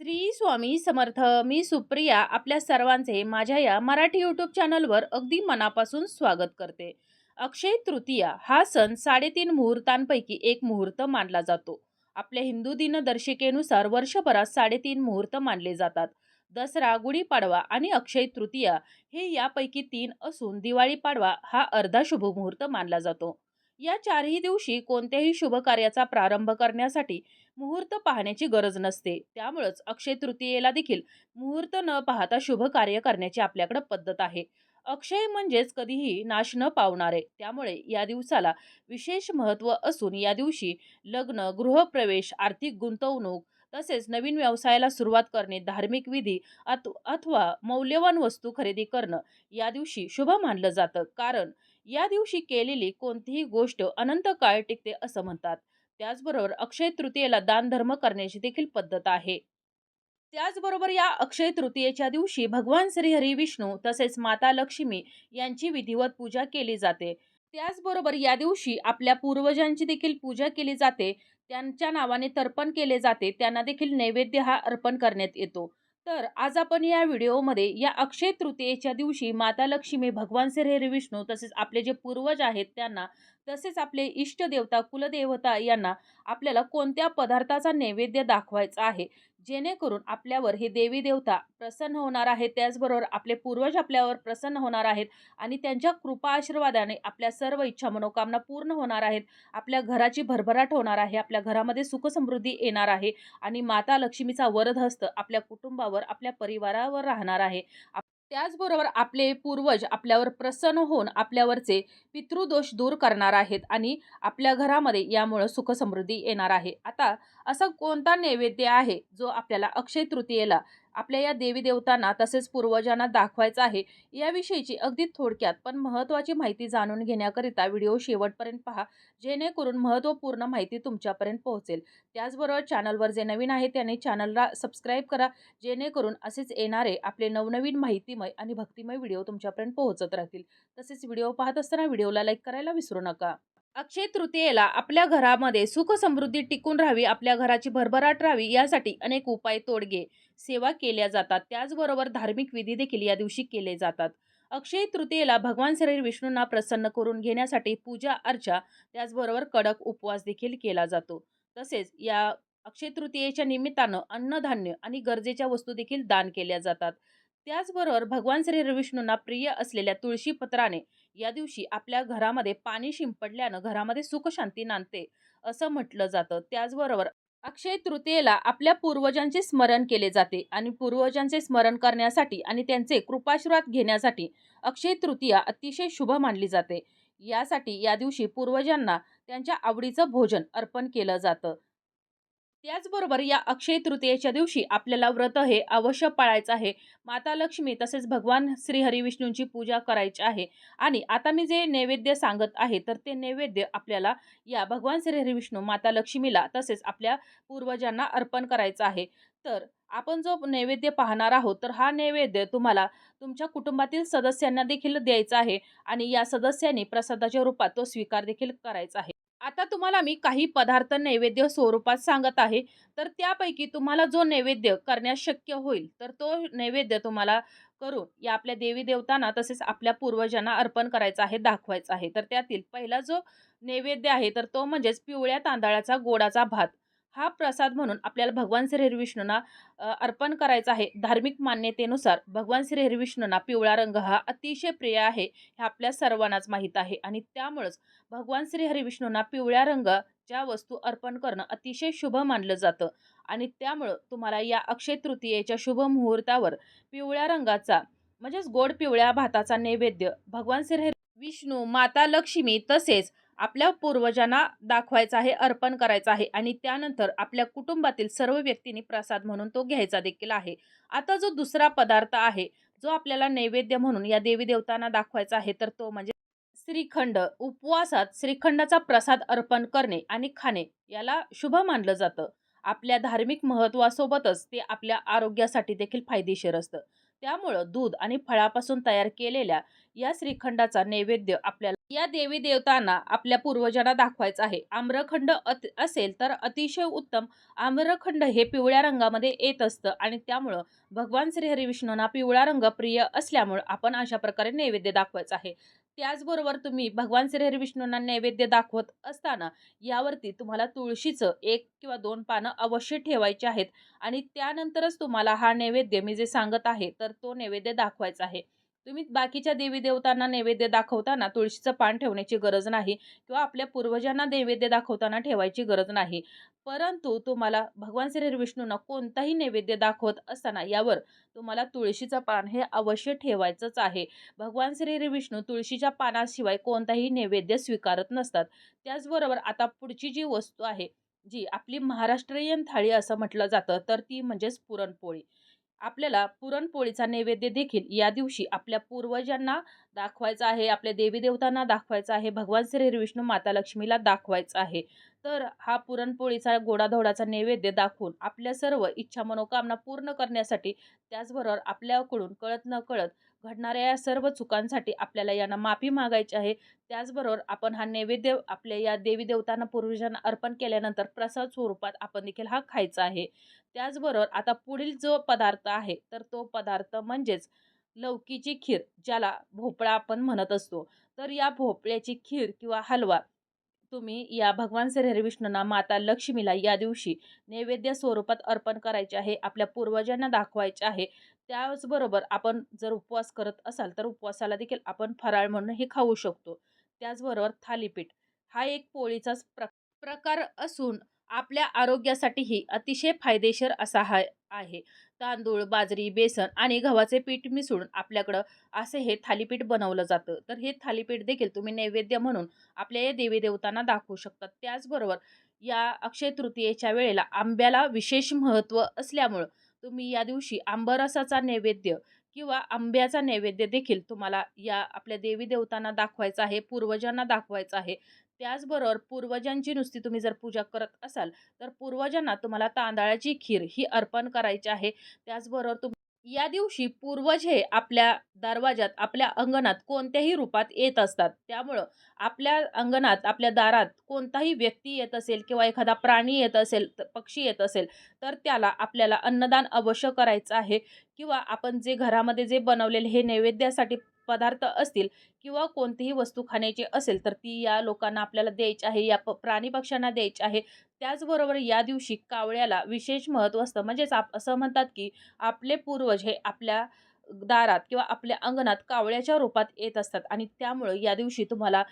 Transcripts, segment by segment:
श्री स्वामी समर्थ मी सुप्रिया आपल्या सर्वांचे माझ्या या मराठी यूट्यूब चॅनलवर अगदी मनापासून स्वागत करते. अक्षय तृतीया हा सण साडेतीन मुहूर्तांपैकी एक मुहूर्त मानला जातो. आपल्या हिंदू दिनदर्शिकेनुसार वर्षभरात साडेतीन मुहूर्त मानले जातात. दसरा गुढीपाडवा आणि अक्षय तृतीया हे यापैकी तीन असून दिवाळी पाडवा हा अर्धा शुभ मुहूर्त मानला जातो. या चारही दिवशी कोणत्याही शुभ कार्याचा प्रारंभ करण्यासाठी मुहूर्त पाहण्याची गरज नसते. त्यामुळंच अक्षय तृतीयेला देखील मुहूर्त न पाहता शुभ कार्य करण्याची आपल्याकडे पद्धत आहे. अक्षय म्हणजेच कधीही नाश न पावणारे. त्यामुळे या दिवसाला विशेष महत्त्व असून या दिवशी लग्न गृहप्रवेश आर्थिक गुंतवणूक तसेच नवीन व्यवसायाला सुरुवात करणे धार्मिक विधी अथ अथवा मौल्यवान वस्तू खरेदी करणं या दिवशी शुभ मानलं जातं. कारण या दिवशी केलेली कोणतीही गोष्ट अनंत काळ टिकते असं म्हणतात. त्याचबरोबर अक्षय तृतीयेला दानधर्म करण्याची देखील पद्धत आहे. त्याचबरोबर या अक्षय तृतीयेच्या दिवशी भगवान श्रीहरी विष्णू तसेच माता लक्ष्मी यांची विधिवत पूजा केली जाते. त्याचबरोबर या दिवशी आपल्या पूर्वजांची देखील पूजा केली जाते. त्यांच्या नावाने तर्पण केले जाते. त्यांना देखील नैवेद्य हा अर्पण करण्यात येतो. तर आज आपण या व्हिडिओमध्ये या अक्षय तृतीयेच्या दिवशी माता लक्ष्मी भगवान श्रीहरी विष्णू तसेच आपले जे पूर्वज आहेत त्यांना तसेच आपले इष्ट देवता कुलदेवता यांना आपल्याला कोणत्या पदार्थाचा नैवेद्य दाखवायचा आहे? जेणेकरून आपल्यावर हे देवी देवता प्रसन्न होणार आहेत त्याचबरोबर आपले पूर्वज आपल्यावर प्रसन्न होणार आहेत आणि त्यांच्या कृपा आशीर्वादाने आपल्या सर्व इच्छा मनोकामना पूर्ण होणार आहेत. आपल्या घराची भरभराट होणार आहे आपल्या घरामध्ये सुखसमृद्धी येणार आहे आणि माता लक्ष्मीचा वरदहस्त आपल्या कुटुंबावर आपल्या परिवारावर राहणार आहे. आप- त्याचबरोबर आपले पूर्वज आपल्यावर प्रसन्न होऊन आपल्यावरचे पितृदोष दूर करणार आहेत आणि आपल्या घरामध्ये यामुळं सुखसमृद्धी येणार आहे. आता असा कोणता नैवेद्य आहे जो आपल्याला अक्षय तृतीयेला आपल्या या देवी देवतांना तसेच पूर्वजांना दाखवायचं आहे याविषयीची अगदी थोडक्यात पण महत्त्वाची माहिती जाणून घेण्याकरिता व्हिडिओ शेवटपर्यंत पहा जेणेकरून महत्त्वपूर्ण माहिती तुमच्यापर्यंत पोहोचेल. त्याचबरोबर चॅनलवर जे नवीन आहे त्यांनी चॅनलला सबस्क्राईब करा जेणेकरून असेच येणारे आपले नवनवीन माहितीमय आणि भक्तिमय व्हिडिओ तुमच्यापर्यंत पोहोचत राहतील. तसेच व्हिडिओ पाहत असताना व्हिडिओला लाईक करायला विसरू नका. अक्षय तृतीयेला आपल्या घरामध्ये सुख समृद्धी टिकून राहावी आपल्या घराची भरभराट राहावी यासाठी अनेक उपाय तोडगे सेवा केल्या जातात. त्याचबरोबर धार्मिक विधी देखील या दिवशी केले जातात. अक्षय तृतीयेला भगवान श्री विष्णूंना प्रसन्न करून घेण्यासाठी पूजा अर्चा त्याचबरोबर कडक उपवास देखील केला जातो. तसेच या अक्षय तृतीयेच्या निमित्तानं अन्नधान्य आणि गरजेच्या वस्तू देखील दान केल्या जातात. त्याचबरोबर भगवान श्री रविष्णूंना प्रिय असलेल्या तुळशी पत्राने या दिवशी आपल्या घरामध्ये पाणी शिंपडल्यानं घरामध्ये सुखशांती नांदते असं म्हटलं जातं. त्याचबरोबर अक्षय तृतीयेला आपल्या पूर्वजांचे स्मरण केले जाते आणि पूर्वजांचे स्मरण करण्यासाठी आणि त्यांचे कृपाशीर्वाद घेण्यासाठी अक्षय तृतीया अतिशय शुभ मानली जाते. यासाठी या दिवशी पूर्वजांना त्यांच्या आवडीचं भोजन अर्पण केलं जातं. त्याचबरोबर या अक्षय तृतीयेच्या दिवशी आपल्याला व्रत हे अवश्य पाळायचं आहे. माता लक्ष्मी तसेच भगवान श्री हरिविष्णूंची पूजा करायची आहे. आणि आता मी जे नैवेद्य सांगत आहे तर ते नैवेद्य आपल्याला या भगवान श्री हरिविष्णू माता लक्ष्मीला तसेच आपल्या पूर्वजांना अर्पण करायचं आहे. तर आपण जो नैवेद्य पाहणार आहोत तर हा नैवेद्य तुम्हाला तुमच्या कुटुंबातील सदस्यांना देखील द्यायचा आहे. आणि या सदस्यांनी प्रसादाच्या रूपात तो स्वीकार देखील करायचा आहे. आता तुम्हाला मी काही पदार्थ नैवेद्य स्वरूपात सांगत आहे. तर त्यापैकी तुम्हाला जो नैवेद्य करण्यास शक्य होईल तर तो नैवेद्य तुम्हाला करून या आपल्या देवी देवतांना तसेच आपल्या पूर्वजांना अर्पण करायचं आहे दाखवायचं आहे. तर त्यातील पहिला जो नैवेद्य आहे तर तो म्हणजेच पिवळ्या तांदळाचा गोडाचा भात. हा प्रसाद म्हणून आपल्याला भगवान श्री हरिविष्णूंना अर्पण करायचा आहे. धार्मिक मान्यतेनुसार भगवान श्री हरिविष्णूंना पिवळा रंग हा अतिशय प्रिय आहे हे आपल्या सर्वांनाच माहीत आहे. आणि त्यामुळंच भगवान श्री हरिविष्णूंना पिवळ्या रंगाच्या वस्तू अर्पण करणं अतिशय शुभ मानलं जातं. आणि त्यामुळं तुम्हाला या अक्षय तृतीयेच्या शुभ मुहूर्तावर पिवळ्या रंगाचा म्हणजेच गोड पिवळ्या भाताचा नैवेद्य भगवान श्री विष्णू माता लक्ष्मी तसेच आपल्या पूर्वजांना दाखवायचा आहे अर्पण करायचा आहे आणि त्यानंतर आपल्या कुटुंबातील सर्व व्यक्तींनी प्रसाद म्हणून तो घ्यायचा देखील आहे. आता जो दुसरा पदार्थ आहे जो आपल्याला नैवेद्य म्हणून या देवी देवतांना दाखवायचा आहे तर तो म्हणजे श्रीखंड. उपवासात श्रीखंडाचा प्रसाद अर्पण करणे आणि खाणे याला शुभ मानलं जातं. आपल्या धार्मिक महत्त्वासोबतच ते आपल्या आरोग्यासाठी देखील फायदेशीर असतं. त्यामुळं दूध आणि फळापासून तयार केलेल्या या श्रीखंडाचा नैवेद्य आपल्याला या देवी देवतांना आपल्या पूर्वजांना दाखवायचा आहे. आम्रखंड असेल तर अतिशय उत्तम. आम्रखंड हे पिवळ्या रंगामध्ये येत असतं आणि त्यामुळं भगवान श्री विष्णूंना पिवळा रंग प्रिय असल्यामुळं आपण अशा प्रकारे नैवेद्य दाखवायचा आहे. त्याचबरोबर तुम्ही भगवान श्री हरिविष्णूंना नैवेद्य दाखवत असताना यावरती तुम्हाला तुळशीचं एक किंवा दोन पानं अवश्य ठेवायचे आहेत. आणि त्यानंतरच तुम्हाला हा नैवेद्य मी जे सांगत आहे तर तो नैवेद्य दाखवायचा आहे. तुम्ही बाकीच्या देवी देवतांना नैवेद्य दाखवताना तुळशीचं पान ठेवण्याची गरज नाही किंवा आपल्या पूर्वजांना नैवेद्य दाखवताना ठेवायची गरज नाही. परंतु तुम्हाला भगवान श्री विष्णूंना कोणताही नैवेद्य दाखवत असताना यावर तुम्हाला तुळशीचं पान हे अवश्य ठेवायचंच आहे. भगवान श्री विष्णू तुळशीच्या पानाशिवाय कोणताही नैवेद्य स्वीकारत नसतात. त्याचबरोबर आता पुढची जी वस्तू आहे जी आपली महाराष्ट्रीयन थाळी असं म्हटलं जातं तर ती म्हणजेच पुरणपोळी. आपल्याला पुरणपोळीचा नैवेद्य देखील या दिवशी आपल्या पूर्वजांना दाखवायचा आहे आपल्या देवी देवतांना दाखवायचा आहे भगवान श्री विष्णू माता लक्ष्मीला दाखवायचा आहे. तर हा पुरणपोळीचा गोडाधोडाचा नैवेद्य दाखवून आपल्या सर्व इच्छा मनोकामना पूर्ण करण्यासाठी त्याचबरोबर आपल्याकडून कळत न कळत घडणाऱ्या या सर्व चुकांसाठी आपल्याला यांना माफी मागायची आहे. त्याचबरोबर आपण हा नैवेद्य आपल्या या देवी देवतांना पूर्वजांना अर्पण केल्यानंतर प्रसाद स्वरूपात आपण देखील हा खायचा आहे. त्याचबरोबर आता पुढील जो पदार्थ आहे तर तो पदार्थ म्हणजेच लौकीची खीर ज्याला भोपळा आपण म्हणत असतो. तर या भोपळ्याची खीर किंवा हलवा तुम्ही या भगवान श्री हरिविष्णूंना माता लक्ष्मीला या दिवशी नैवेद्य स्वरूपात अर्पण करायचे आहे आपल्या पूर्वजांना दाखवायचे आहे. त्याचबरोबर आपण जर उपवास करत असाल तर उपवासाला देखील आपण फराळ म्हणून हे खाऊ शकतो. त्याचबरोबर थालीपीठ. हा एक पोळीचाच प्र प्रकार असून आपल्या आरोग्यासाठीही अतिशय फायदेशीर असा हा आहे. तांदूळ बाजरी बेसन आणि गव्हाचे पीठ मिसळून आपल्याकडं असे हे थालीपीठ बनवलं जातं. तर हे थालीपीठ देखील तुम्ही नैवेद्य म्हणून आपल्या या देवी देवतांना दाखवू शकतात. त्याचबरोबर या अक्षय तृतीयेच्या वेळेला आंब्याला विशेष महत्त्व असल्यामुळं तुम्ही या दिवशी आंबरसाचा नैवेद्य किंवा आंब्याचा नैवेद्य देखील तुम्हाला या आपल्या देवी देवतांना दाखवायचा आहे पूर्वजांना दाखवायचा आहे. त्याचबरोबर पूर्वजांची नुसती तुम्ही जर पूजा करत असाल तर पूर्वजांना तुम्हाला तांदळाची खीर ही अर्पण करायची आहे. त्याचबरोबर तुम या दिवशी पूर्वज हे आपल्या दरवाजात आपल्या अंगणात कोणत्याही रूपात येत असतात. त्यामुळं आपल्या अंगणात आपल्या दारात कोणताही व्यक्ती येत असेल किंवा एखादा प्राणी येत असेल पक्षी येत असेल तर त्याला आपल्याला अन्नदान अवश्य करायचं आहे. किंवा आपण जे घरामध्ये जे बनवलेले हे नैवेद्यासाठी पदार्थ असतील किंवा कोणतीही वस्तू खाण्याची असेल तर ती या लोकांना आपल्याला द्यायची आहे या प प्राणी पक्ष्यांना द्यायची आहे. त्याचबरोबर या दिवशी कावळ्याला विशेष महत्त्व असतं. म्हणजेच आप असं म्हणतात की आपले पूर्वज हे आपल्या दारात किंवा आपल्या अंगणात कावळ्याच्या रूपात येत असतात. आणि त्यामुळं या दिवशी तुम्हाला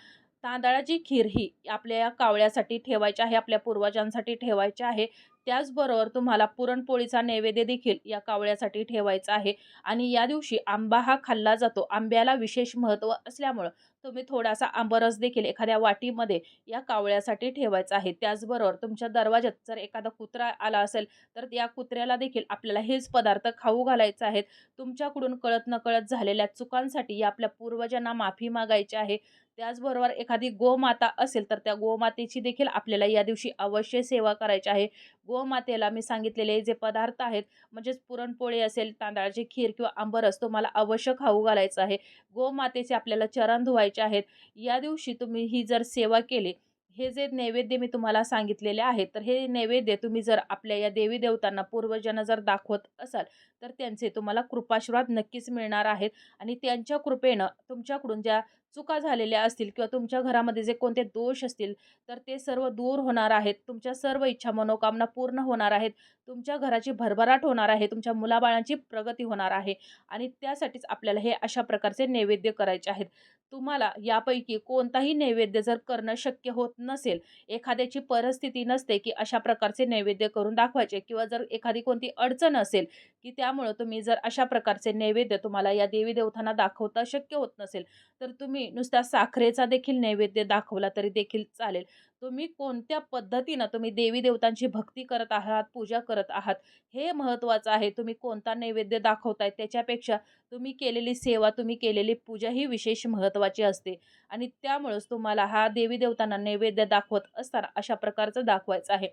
तांदळाची खीर ही आपल्या या कावळ्यासाठी ठेवायची आहे आपल्या पूर्वजांसाठी ठेवायची आहे. त्याचबरोबर तुम्हाला पुरणपोळीचा नैवेद्य देखील या कावळ्यासाठी ठेवायचा आहे. आणि या दिवशी आंबा हा खाल्ला जातो. आंब्याला विशेष महत्त्व असल्यामुळं तुम्ही थोडासा आंबरस देखील एखाद्या वाटीमध्ये या कावळ्यासाठी ठेवायचा आहे. त्याचबरोबर तुमच्या दरवाजात जर एखादा कुत्रा आला असेल तर या कुत्र्याला देखील आपल्याला हेच पदार्थ खाऊ घालायचे आहेत. तुमच्याकडून कळत नकळत झालेल्या चुकांसाठी या आपल्या पूर्वजांना माफी मागायची आहे. त्याचबरोबर एखादी गोमाता असेल तर त्या गोमातेची देखील आपल्याला या दिवशी अवश्य सेवा करायची आहे. गोमातेला मी सांगितलेले जे पदार्थ आहेत म्हणजेच पुरणपोळी असेल तांदळाची खीर किंवा आंबरस तुम्हाला अवश्य खाऊ घालायचं आहे. गोमातेचे आपल्याला चरण धुवायचे आहेत. या दिवशी तुम्ही ही जर सेवा केली हे जे नैवेद्य मी तुम्हाला सांगितलेले आहेत तर हे नैवेद्य तुम्ही जर आपल्या या देवी देवतांना पूर्वजांना जर दाखवत असाल तर त्यांचे तुम्हाला कृपाशीर्वाद नक्कीच मिळणार आहेत. आणि त्यांच्या कृपेनं तुमच्याकडून ज्या चुका झालेल्या असतील किंवा तुमच्या घरामध्ये जे कोणते दोष असतील तर ते सर्व दूर होणार आहेत. तुमच्या सर्व इच्छा मनोकामना पूर्ण होणार आहेत. तुमच्या घराची भरभराट होणार आहे. तुमच्या मुलाबाळांची प्रगती होणार आहे. आणि त्यासाठीच आपल्याला हे अशा प्रकारचे नैवेद्य करायचे आहेत. तुम्हाला यापैकी कोणताही नैवेद्य जर करणं शक्य होत नसेल एखाद्याची परिस्थिती नसते की अशा प्रकारचे नैवेद्य करून दाखवायचे किंवा जर एखादी कोणती अडचण असेल की त्या त्यामुळं तुम्ही जर अशा प्रकारचे नैवेद्य तुम्हाला या देवी देवतांना दाखवता शक्य होत नसेल तर तुम्ही नुसत्या साखरेचा देखील नैवेद्य दाखवला तरी देखील चालेल. तुम्ही कोणत्या पद्धतीनं तुम्ही देवी देवतांची भक्ती करत आहात पूजा करत आहात हे महत्त्वाचं आहे. तुम्ही कोणता नैवेद्य दाखवताय त्याच्यापेक्षा तुम्ही केलेली सेवा तुम्ही केलेली पूजा ही विशेष महत्त्वाची असते. आणि त्यामुळंच तुम्हाला हा देवी देवतांना नैवेद्य दाखवत असताना अशा प्रकारचं दाखवायचं आहे.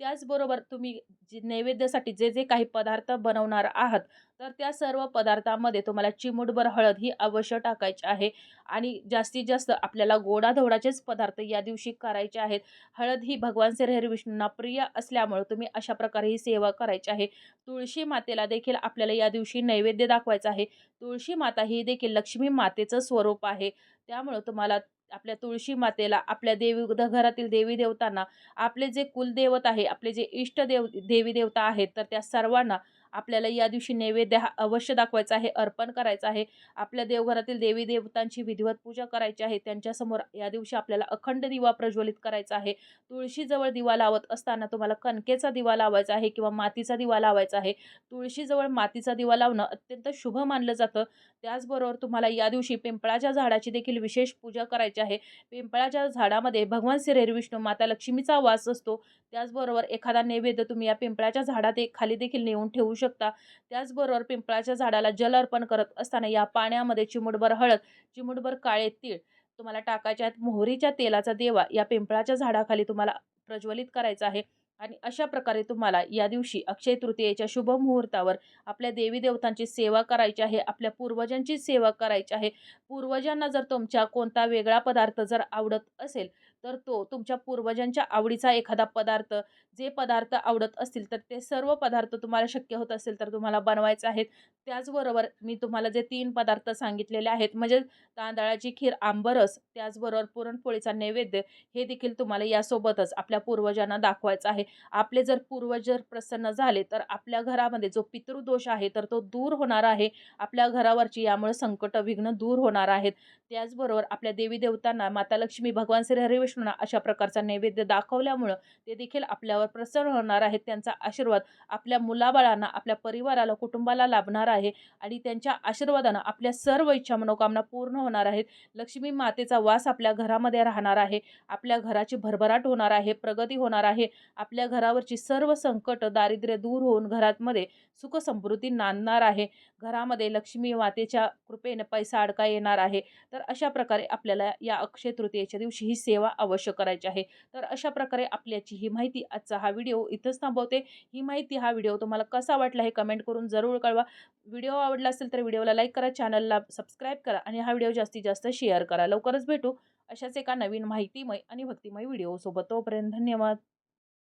त्याचबरोबर तुम्ही जे नैवेद्यासाठी जे जे काही पदार्थ बनवणार आहात तर त्या सर्व पदार्थामध्ये तुम्हाला चिमूटभर हळद ही अवश्य टाकायची आहे. आणि जास्तीत जास्त आपल्याला गोडाधोडाचेच पदार्थ या दिवशी करायचे आहेत. हळद ही भगवान श्रीहरी विष्णूंना प्रिय असल्यामुळे तुम्ही अशा प्रकारे ही सेवा करायची आहे. तुळशी मातेला देखील आपल्याला या दिवशी नैवेद्य दाखवायचा आहे. तुळशी माता ही देखील लक्ष्मी मातेचं स्वरूप आहे. त्यामुळं तुम्हाला आपल्या तुळशी मातेला आपल्या देवी घरातील देवी देवतांना आपले जे कुलदैवत आहे आपले जे इष्टदेव देवी देवता आहेत तर त्या सर्वांना आपल्याला या दिवशी नैवेद्य हा अवश्य दाखवायचा आहे अर्पण करायचं आहे. आपल्या देवघरातील देवी देवतांची विधिवत पूजा करायची आहे. त्यांच्यासमोर या दिवशी आपल्याला अखंड दिवा प्रज्वलित करायचा आहे. तुळशीजवळ दिवा लावत असताना तुम्हाला कणकेचा दिवा लावायचा आहे किंवा मातीचा दिवा लावायचा आहे. तुळशीजवळ मातीचा दिवा लावणं अत्यंत शुभ मानलं जातं. त्याचबरोबर तुम्हाला या दिवशी पिंपळाच्या झाडाची देखील विशेष पूजा करायची आहे. पिंपळाच्या झाडामध्ये भगवान श्री विष्णू माता लक्ष्मीचा वास असतो. त्याचबरोबर एखादा नैवेद्य तुम्ही या पिंपळाच्या झाडात एक खाली देखील नेऊन ठेवू शकता. त्याचबरोबर पिंपळाच्या झाडाला जल अर्पण करत असताना या पाण्यामध्ये चिमुटभर हळद चिमुटभर काळे तीळ तुम्हाला टाकायचे आहेत. मोहरीच्या तेलाचा देवा या पिंपळाच्या झाडाखाली तुम्हाला प्रज्वलित करायचा आहे. आणि अशा प्रकारे तुम्हाला या दिवशी अक्षय तृतीयेच्या शुभ मुहूर्तावर आपल्या देवी देवतांची सेवा करायची आहे. आपल्या पूर्वजांची सेवा करायची आहे. पूर्वजांना जर तुमच्या कोणता वेगळा पदार्थ जर आवडत असेल तर तो तुमच्या पूर्वजांच्या आवडीचा एखादा पदार्थ जे पदार्थ आवडत असतील तर ते सर्व पदार्थ तुम्हाला शक्य होत असेल तर तुम्हाला बनवायचे आहेत. त्याचबरोबर मी तुम्हाला जे तीन पदार्थ सांगितलेले आहेत म्हणजे तांदळाची खीर आंबरस त्याचबरोबर पुरणपोळीचा नैवेद्य हे देखील तुम्हाला यासोबतच आपल्या पूर्वजांना दाखवायचं आहे. आपले जर पूर्वज जर प्रसन्न झाले तर आपल्या घरामध्ये जो पितृदोष आहे तर तो दूर होणार आहे. आपल्या घरावरची यामुळे संकट विघ्न दूर होणार आहेत. त्याचबरोबर आपल्या देवी देवतांना माता लक्ष्मी भगवान श्री हरिविष्णूंना अशा प्रकारचा नैवेद्य दाखवल्यामुळं ते देखील आपल्यावर प्रसन्न होणार आहेत. त्यांचा आशीर्वाद आपल्या मुलाबाळांना आपल्या परिवाराला कुटुंबाला लाभणार आहे आणि त्यांच्या आशीर्वादानं आपल्या सर्व इच्छा मनोकामना पूर्ण होणार आहेत. लक्ष्मी मातेचा वास आपल्या घरामध्ये राहणार आहे. आपल्या घराची भरभराट होणार आहे. प्रगती होणार आहे. आपल्या घरावरची सर्व संकट दारिद्र्य दूर होऊन घरामध्ये सुख समृद्धी नांदणार आहे. घरामध्ये लक्ष्मी मातेच्या कृपेने पैसा अडका येणार आहे. तर अशा प्रकारे आपल्याला या अक्षय तृतीयेच्या दिवशी ही सेवा अवश्य करायची आहे. तर अशा प्रकारे आपल्याची ही माहिती आजचा हा व्हिडिओ इथंच थांबवते. ही माहिती हा व्हिडिओ तुम्हाला कसा वाटला हे कमेंट करून जरूर कळवा. व्हिडिओ आवडला असेल तर व्हिडिओला लाईक करा चॅनलला सबस्क्राईब करा आणि हा व्हिडिओ जास्तीत जास्त शेअर करा. लवकरच भेटू अशाच एका नवीन माहितीमय आणि भक्तिमय व्हिडिओसोबत. तोपर्यंत धन्यवाद.